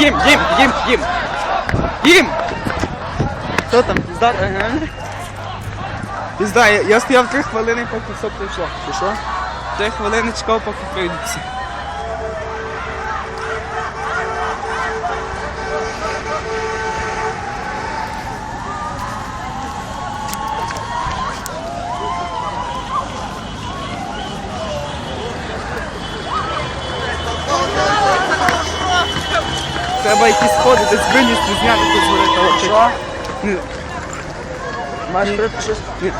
їм, їм, їм, їм. Їм! Хто там? Пізда? Пізда, я, стояв три хвилини, поки все прийшло. Ти? Три хвилини чекав, поки прийдуть Треба якісь сходи десь вилізти, зняти тут згори того. Що? Маєш? Ні.